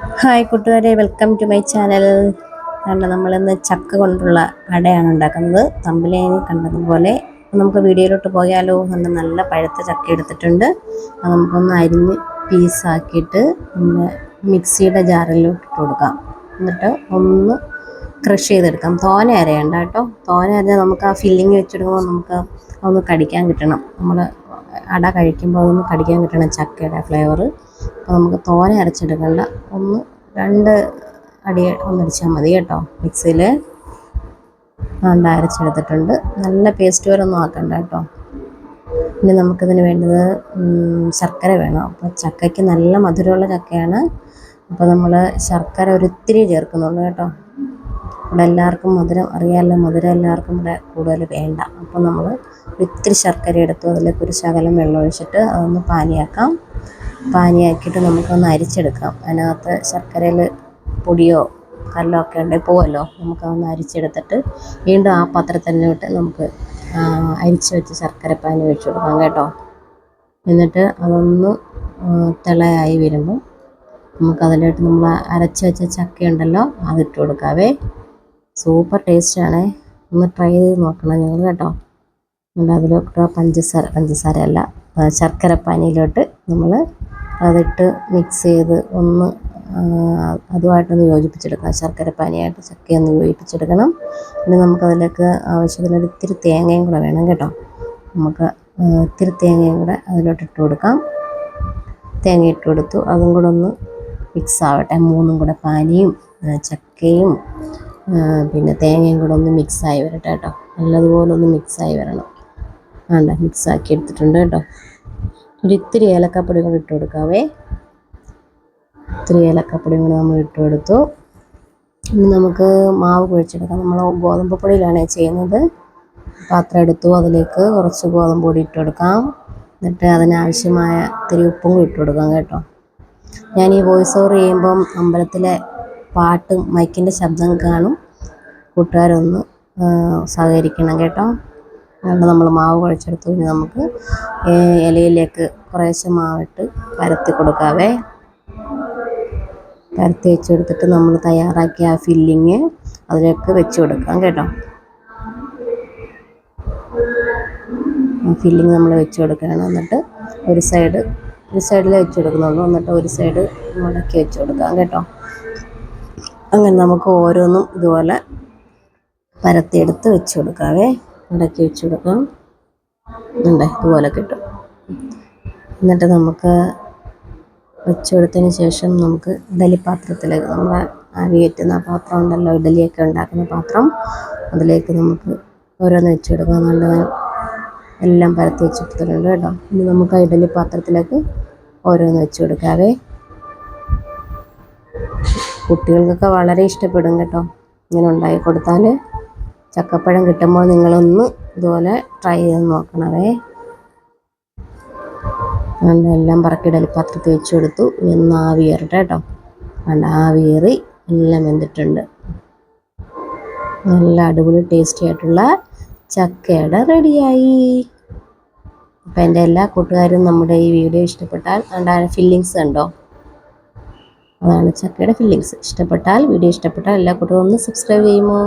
Hi കൂട്ടുകാരെ welcome to my channel കണ്ട നമ്മളിന്ന് ചക്ക കൊണ്ടുള്ള അടയാണ് ഉണ്ടാക്കുന്നത്. തമ്പിലേന് കണ്ടതുപോലെ നമുക്ക് വീഡിയോയിലോട്ട് പോയാലോ എന്ന് നല്ല പഴുത്ത ചക്ക എടുത്തിട്ടുണ്ട്. അത് നമുക്കൊന്ന് അരിഞ്ഞ് പീസാക്കിയിട്ട് നമ്മൾ മിക്സിയുടെ ജാറിലോട്ട് ഇട്ട് കൊടുക്കാം. എന്നിട്ട് ഒന്ന് ക്രഷ് ചെയ്തെടുക്കാം. തോന അരയണ്ട കേട്ടോ. തോന അരഞ്ഞാൽ നമുക്ക് ആ ഫില്ലിങ് വെച്ചെടുക്കുമ്പോൾ നമുക്ക് ഒന്ന് കടിക്കാൻ കിട്ടണം. നമ്മൾ അട കഴിക്കുമ്പോൾ അതൊന്ന് കടിക്കാൻ കിട്ടണം ചക്കയുടെ ഫ്ലേവർ അപ്പോൾ നമുക്ക് തോന അരച്ചെടുക്കണ്ട ഒന്ന് രണ്ട് അടി ഒന്നടിച്ചാൽ മതി കേട്ടോ മിക്സിയിൽ വേണ്ട അരച്ചെടുത്തിട്ടുണ്ട്. നല്ല പേസ്റ്റ് വരെ ഒന്നും ആക്കണ്ട കേട്ടോ. ഇനി നമുക്കിതിന് വേണ്ടത് ശർക്കര വേണം. അപ്പോൾ ചക്കയ്ക്ക് നല്ല മധുരമുള്ള ചക്കയാണ്. അപ്പോൾ നമ്മൾ ശർക്കര ഒരിത്തിരി ചേർക്കുന്നുള്ളൂ കേട്ടോ. ഇവിടെ എല്ലാവർക്കും മധുരം അറിയാമല്ലോ മധുരം എല്ലാവർക്കും ഇവിടെ കൂടുതൽ വേണ്ട. അപ്പോൾ നമ്മൾ ഒരിത്തിരി ശർക്കര എടുത്തു അതിലേക്ക് ഒരു ശകലം വെള്ളം ഒഴിച്ചിട്ട് അതൊന്ന് പാനിയാക്കാം. പാനിയാക്കിയിട്ട് നമുക്കൊന്ന് അരിച്ചെടുക്കാം. അതിനകത്ത് ശർക്കരയിൽ പൊടിയോ കല്ലോ ഒക്കെ ഉണ്ടെങ്കിൽ പോവല്ലോ. നമുക്കതൊന്ന് അരിച്ചെടുത്തിട്ട് വീണ്ടും ആ പാത്രത്തിൽ തന്നെ ഇട്ട് നമുക്ക് അരിച്ച് വെച്ച് ശർക്കര പാനി ഒഴിച്ചു കൊടുക്കാം കേട്ടോ. എന്നിട്ട് അതൊന്ന് തിളയായി വരുമ്പോൾ നമുക്കതിലോട്ട് നമ്മൾ അരച്ച് വെച്ച ചക്കയുണ്ടല്ലോ അതിട്ട് കൊടുക്കാവേ. സൂപ്പർ ടേസ്റ്റാണേ ഒന്ന് ട്രൈ ചെയ്ത് നോക്കണം നിങ്ങൾ കേട്ടോ. അതിലോട്ട് പഞ്ചസാര പഞ്ചസാര അല്ല ശർക്കരപ്പാനിയിലോട്ട് നമ്മൾ അതിട്ട് മിക്സ് ചെയ്ത് ഒന്ന് അതുമായിട്ടൊന്ന് യോജിപ്പിച്ചെടുക്കണം. ശർക്കരപ്പാനിയായിട്ട് ചക്കയൊന്ന് യോജിപ്പിച്ചെടുക്കണം. പിന്നെ നമുക്കതിലേക്ക് ആവശ്യത്തിന് ഒരു ഇത്തിരി തേങ്ങയും കൂടെ വേണം കേട്ടോ. നമുക്ക് ഇത്തിരി തേങ്ങയും കൂടെ അതിലോട്ട് ഇട്ട് കൊടുക്കാം. തേങ്ങ ഇട്ട് കൊടുത്തു. അതും കൂടെ ഒന്ന് മിക്സ് ആവട്ടെ. മൂന്നും കൂടെ പാനിയും ചക്കയും പിന്നെ തേങ്ങയും കൂടെ ഒന്ന് മിക്സായി വരട്ടെ കേട്ടോ. നല്ലതുപോലെ ഒന്ന് മിക്സായി വരണം. വേണ്ട മിക്സാക്കി എടുത്തിട്ടുണ്ട് കേട്ടോ. ഒരു ഇത്തിരി ഏലക്കപ്പൊടി കൂടെ ഇട്ട് കൊടുക്കാവേ. ഇത്തിരി ഏലക്കപ്പൊടി കൂടെ നമ്മൾ ഇട്ട് കൊടുത്തു. ഇനി നമുക്ക് മാവ് കുഴിച്ചെടുക്കാം. നമ്മൾ ഗോതമ്പ് പൊടിയിലാണ് ചെയ്യുന്നത്. പാത്രം എടുത്തു അതിലേക്ക് കുറച്ച് ഗോതമ്പ് പൊടി ഇട്ട് കൊടുക്കാം. എന്നിട്ട് അതിനാവശ്യമായ ഇത്തിരി ഉപ്പും കൂടി ഇട്ട് കൊടുക്കാം കേട്ടോ. ഞാൻ ഈ വോയിസ് ഓവർ ചെയ്യുമ്പം അമ്പലത്തിലെ പാട്ടും മൈക്കിന്റെ ശബ്ദം കാണും. കൂട്ടുകാരൊന്ന് സഹകരിക്കണം കേട്ടോ. അതുകൊണ്ട് നമ്മൾ മാവ് കുഴച്ചെടുത്തു. ഇനി നമുക്ക് ഇലയിലേക്ക് കുറേശ്ശെ മാവിട്ട് പരത്തി കൊടുക്കാവേ. പരത്തി വെച്ച് കൊടുത്തിട്ട് നമ്മൾ തയ്യാറാക്കിയ ആ ഫില്ലിങ് അതിലേക്ക് വെച്ച് കൊടുക്കാം കേട്ടോ. ഫില്ലിങ് നമ്മൾ വെച്ച് കൊടുക്കുകയാണ് എന്നിട്ട് ഒരു സൈഡ് ഒരു സൈഡിൽ വെച്ച് കൊടുക്കുന്നുള്ളൂ. എന്നിട്ട് ഒരു സൈഡ് മുടക്കി വെച്ച് കൊടുക്കാം കേട്ടോ. അങ്ങനെ നമുക്ക് ഓരോന്നും ഇതുപോലെ പരത്തിയെടുത്ത് വെച്ച് കൊടുക്കാവേ. ഇടയ്ക്ക് വെച്ച് കൊടുക്കാം. ഉണ്ട് ഇതുപോലെ കിട്ടും. എന്നിട്ട് നമുക്ക് വെച്ച് കൊടുത്തതിന് ശേഷം നമുക്ക് ഇഡലി പാത്രത്തിലേക്ക് നമ്മൾ ആവി കയറ്റുന്ന പാത്രം ഉണ്ടല്ലോ ഇഡലിയൊക്കെ ഉണ്ടാക്കുന്ന പാത്രം. അതിലേക്ക് നമുക്ക് ഓരോന്ന് വെച്ച് കൊടുക്കാം. നല്ല എല്ലാം പരത്തി വെച്ചിട്ടുണ്ട് കേട്ടോ. ഇനി നമുക്ക് ആ ഇഡലി പാത്രത്തിലേക്ക് ഓരോന്ന് വെച്ച് കൊടുക്കാവേ. കുട്ടികൾക്കൊക്കെ വളരെ ഇഷ്ടപ്പെടും കേട്ടോ ഇങ്ങനെ ഉണ്ടാക്കി കൊടുത്താൽ ചക്കപ്പഴം കിട്ടുമ്പോൾ നിങ്ങളൊന്ന് ഇതുപോലെ ട്രൈ ചെയ്ത് നോക്കണവേ. എല്ലാം പറക്കിടൽ പാത്രത്തിൽ വെച്ച് കൊടുത്തു. ഒന്ന് ആവിയേറട്ടെ കേട്ടോ. കണ്ട ആവിയേറി എല്ലാം വെന്തിട്ടുണ്ട്. നല്ല അടിപൊളി ടേസ്റ്റി ആയിട്ടുള്ള ചക്കയുടെ റെഡിയായി. അപ്പം എന്റെ എല്ലാ കൂട്ടുകാരും നമ്മുടെ ഈ വീഡിയോ ഇഷ്ടപ്പെട്ടാൽ അതിന്റെ ഫില്ലിങ്സ് കണ്ടോ? അതാണ് ചക്കയുടെ ഫില്ലിങ്സ് ഇഷ്ടപ്പെട്ടാൽ വീഡിയോ ഇഷ്ടപ്പെട്ടാൽ എല്ലാ കൂട്ടുകാരും ഒന്ന് സബ്സ്ക്രൈബ് ചെയ്യുമോ?